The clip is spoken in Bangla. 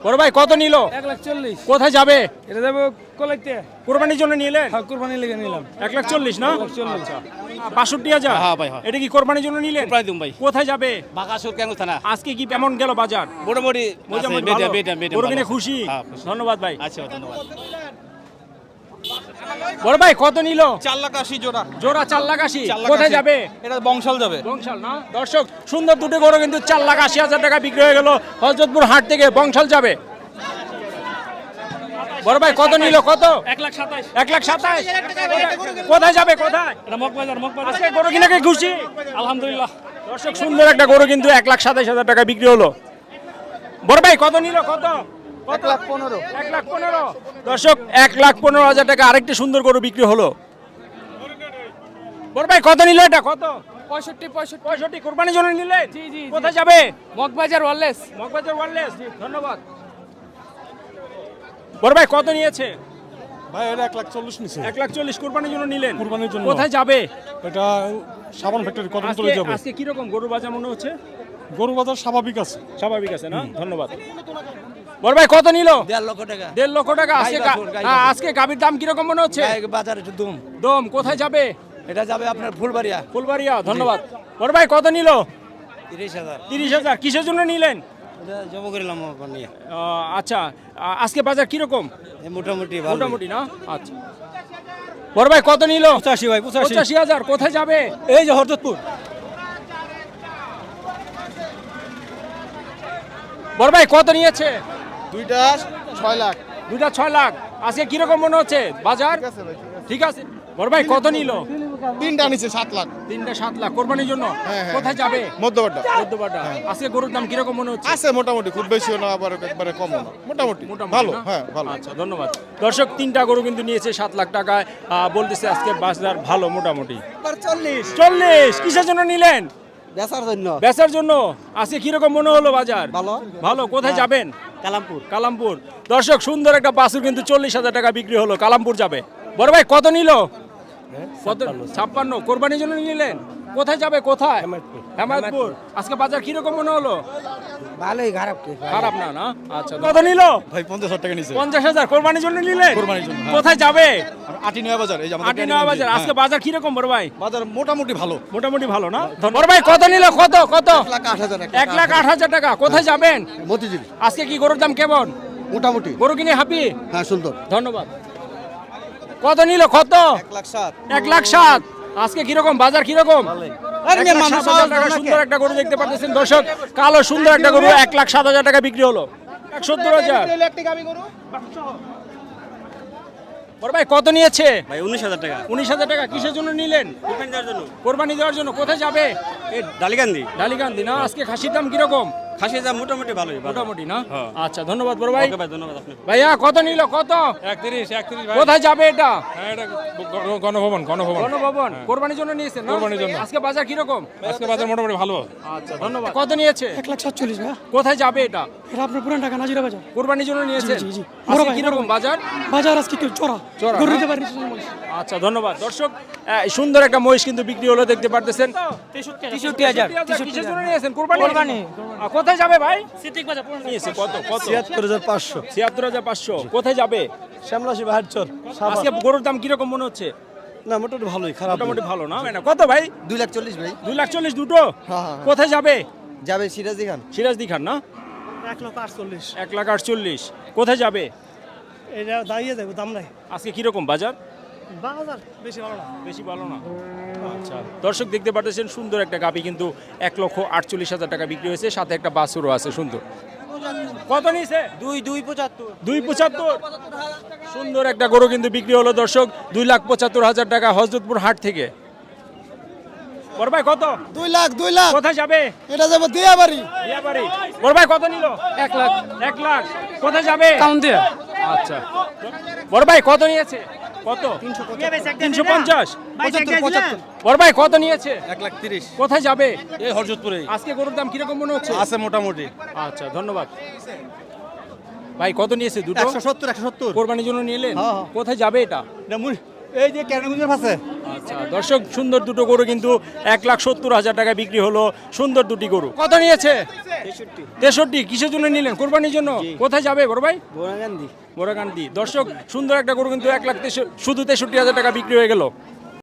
বড় ভাই কত নিল? এক লাখ চল্লিশ। কোথায় যাবে? এটা যাবে কলাইতে। কোরবানির জন্য নিলে হ্যাঁ কুরবানি লেগে নিলাম। এক লাখ চল্লিশ না? চল্লিশ। বাষট্টি হাজার? হ্যাঁ ভাই, হ্যাঁ। এটা কি কোরবানির জন্য নিলেন? প্রায় দিম ভাই। কোথায় যাবে? বাগাসুর কেন থানা। আজকে কি কেমন গেল বাজার? মোটামুটি মোটামুটি হ্যাঁ, খুশি। ধন্যবাদ ভাই। আচ্ছা ধন্যবাদ। বড় ভাই কত নিল? চার লাখ আশি জোড়া। জোড়া চার লাখ আশি। কোথায় যাবে? এটা বংশাল যাবে। বংশাল না? দর্শক সুন্দর দুটো গরু কিন্তু চার লাখ আশি হাজার টাকা বিক্রি হয়ে গেল। হজরতপুর হাট থেকে বংশাল যাবে। বড় ভাই কত নিল? কত? এক লাখ সাতাইশ এক লাখ সাতাইশ কোথায় যাবে কোথায়? এটা মগবাজার মগবাজার। আজকে গরু কিনে কি খুশি? আলহামদুলিল্লাহ। দর্শক সুন্দর একটা গরু কিন্তু এক লাখ সাতাইশ হাজার টাকা বিক্রি হলো। বড় ভাই কত নিল? কত? এক লাখ পনেরো। এক লাখ পনেরো। দর্শক এক লাখ পনেরো হাজার টাকা আরেকটি সুন্দর গরু বিক্রি হলো। বড় ভাই কত নিল এটা? কত? পঁয়ষট্টি পঁয়ষট্টি। পঁয়ষট্টি কোরবানির জন্য নিলে? জি, জি, জি। কোথায় যাবে? মগবাজার ওয়ারলেস। মগবাজার ওয়ারলেস। ধন্যবাদ। বড় ভাই কত নিয়েছে? ভাই এটা এক লাখ চল্লিশ নিছে। এক লাখ চল্লিশ কোরবানির জন্য নিলেন। কুরবানির জন্য। কোথায় যাবে? এটা সাবান ফ্যাক্টরি কত চলে যাবে। আজকে কীরকম গরু বাজার মনে হচ্ছে? গরু বাজার স্বাভাবিক আছে। স্বাভাবিক আছে না? ধন্যবাদ। বড় ভাই কত নিল? দেড় লক্ষ টাকা। দেড় লক্ষ টাকা। আজকে গাভীর দাম কীরকম মনে হচ্ছে? বাজার একটু দুম। দম কোথায় যাবে? এটা যাবে আপনার ফুলবাড়িয়া। ফুলবাড়িয়া ধন্যবাদ। বড় ভাই কত নিল? তিরিশ হাজার। তিরিশ হাজার। কিসের জন্য নিলেন? করিলাম আচ্ছা। আজকে বাজার কীরকম? মোটামুটি মোটামুটি না? আচ্ছা। বড় ভাই কত নিল? পঁচাশি ভাই পঁচাশি হাজার। কোথায় যাবে? এই যে হরদতপুর। বড় ভাই কত নিয়েছে? দুইটা ছয় লাখ। দুটা ছয় লাখ। আজকে কীরকম মনে হচ্ছে? বাজার? ঠিক আছে বড় ভাই কত নিল? তিনটা নিছে সাত লাখ। তিনটা সাত লাখ। কোরবানির জন্য? হ্যাঁ, হ্যাঁ। কোথায় যাবে? মধ্যবাড্ডা। চোদ্দবাটা আজকে গরুর দাম কীরকম মনে হচ্ছে? আছে মোটামুটি খুব বেশিও না আবার একবারে কমও না। মোটামুটি মোটামুটি ভালো হ্যাঁ ভালো। আচ্ছা ধন্যবাদ। দর্শক তিনটা গরু কিন্তু নিয়েছে সাত লাখ টাকায়। বলতেছে আজকে বাজার ভালো মোটামুটি। চল্লিশ। চল্লিশ! কিসের জন্য নিলেন? বেচার জন্য। বেচার জন্য? আজকে কীরকম মনে হলো বাজার? ভালো। ভালো। কোথায় যাবেন? কালামপুর। কালামপুর। দর্শক সুন্দর একটা বাসুর কিন্তু চল্লিশ হাজার টাকা বিক্রি হলো। কালামপুর যাবে। বড় ভাই কত নিল? কত? ছাপ্পান্ন। কোরবানির জন্য নিলেন? কোথায় যাবে? কোথায়? হেমায়তপুর। আজকে বাজার কীরকম মনে হলো? ভালোই খারাপ খারাপ না না? আচ্ছা কত নিল? ভাই পঞ্চাশ হাজার টাকা নিছে। পঞ্চাশ হাজার? কোরবানির জন্য নিলেন কোরবানির জন্য, হ্যাঁ। কোথায় যাবে? আটি নয় বাজার এই যে আটি নয় বাজার। আজকে বাজার কীরকম বড় ভাই? বাজার মোটামুটি ভালো। মোটামুটি ভালো না? বড় ভাই কত নিল? কত কত? লাখ আট হাজার এক লাখ আট হাজার টাকা। কোথায় যাবেন? মতিঝিল। আজকে কি গরুর দাম কেমন? মোটামুটি। গরু কিনে হাপি? হ্যাঁ সুন্দর। ধন্যবাদ। কত নিল? কত? এক লাখ সাত। এক লাখ সাত। আজকে কীরকম? বাজার কীরকম? সুন্দর একটা গরু দেখতে পাচ্ছেন দর্শক কালো সুন্দর একটা গরু এক লাখ সাত হাজার টাকা বিক্রি হলো। এক সত্তর হাজার। বড় ভাই কত নিয়েছে? ভাই উনিশ হাজার টাকা। উনিশ হাজার টাকা কিসের জন্য নিলেন? কোরবানি দেওয়ার জন্য। কোথায় যাবে? এই ডালিগান্দি। ডালিকান্দি না? আজকে খাসির দাম কীরকম? খাসির দাম মোটামুটি ভালোই মোটামুটি না? হ্যাঁ। আচ্ছা ধন্যবাদ বড় ভাই। ভাই ধন্যবাদ আপনি ভাইয়া কত নিল কত? একত্রিশ একত্রিশ ভাই। কোথায় যাবে এটা? হ্যাঁ এটা গণভবন গণভবন। গণভবন। কোরবানির জন্য নিয়েছেন না? কোরবানির জন্য। আজকে বাজার কীরকম? আজকে বাজার মোটামুটি ভালো। আচ্ছা ধন্যবাদ। কত নিয়েছে? এক লাখ সাতচল্লিশ কোথায় যাবে এটা? এটা আপনার পুরান ঢাকা নাজিরা বাজার। কোরবানির জন্য নিয়েছে জি, জি। বড় আজকে ভাই, কীরকম বাজার? বাজার আজকে কেউ চড়া। চড়া, গরু না? পারি আচ্ছা ধন্যবাদ। দর্শক সুন্দর একটা মহিষ কিন্তু বিক্রি হলো দেখতে পারতেছেন। জন্য নিয়েছেন? কোরবানি? কোথায় যাবে ভাই? নিয়েছে কত কত? কোথায় শ্যামলাসি আজকে গরুর দাম কীরকম মনে হচ্ছে? না মোটামুটি ভালোই খারাপ মোটামুটি ভালো না? না, কত ভাই? দুই লাখ চল্লিশ ভাই। দুই লাখ চল্লিশ দুটো? হ্যাঁ, হ্যাঁ। কোথায় যাবে? যাবে সিরাজদি খান। সিরাজদি খান না? এক লক্ষ আটচল্লিশ। এক লাখ আটচল্লিশ। কোথায় যাবে? এটা দাঁড়িয়ে যাবে দাম নাই। আজকে কীরকম বাজার? বাজার বেশি ভালো না। বেশি ভালো না? আচ্ছা। দর্শক দেখতে পাচ্ছেন সুন্দর একটা গাপি কিন্তু এক লক্ষ আটচল্লিশ হাজার টাকা বিক্রি হয়েছে সাথে একটা বাছুরও আছে সুন্দর। কত নিছে দুই দুই পঁচাত্তর। দুই পঁচাত্তর? সুন্দর একটা গরু কিন্তু বিক্রি হলো দর্শক। দুই লাখ পঁচাত্তর হাজার টাকা হজরতপুর হাট থেকে। বড় ভাই কত? দুই লাখ দুই লাখ। কোথায় যাবে? এটা যাব দিয়া বাড়ি বিয়াবাড়ি বড় ভাই কত নিল? এক লাখ। এক লাখ। কোথায় যাবে? কাউন্টিয়া। আচ্ছা। বড় ভাই কত নিয়েছে? কত? তিনশো পঞ্চাশ। বড় ভাই কত নিয়েছে? এক লাখ তিরিশ। কোথায় যাবে? এই হরজতপুরে আজকে গরুর দাম কীরকম মনে হচ্ছে? আছে মোটামুটি। আচ্ছা ধন্যবাদ। ভাই কত নিয়েছে? দুটো? একশো সত্তর একশো সত্তর। কোরবানির জন্য নিলেন কোথায় যাবে এটা? এই যে ক্যানগুঞ্জের পাশে আচ্ছা দর্শক সুন্দর দুটো গরু কিন্তু এক লাখ সত্তর হাজার টাকা বিক্রি হলো সুন্দর দুটি গরু। কত নিয়েছে? তেষট্টি। কিসের জন্য নিলেন? কোরবানির জন্য? কোথায় যাবে বড় ভাই? বোরাকান্দি বোরাকান্দি দর্শক সুন্দর একটা গরু কিন্তু এক লাখ শুধু তেষট্টি হাজার টাকা বিক্রি হয়ে গেল।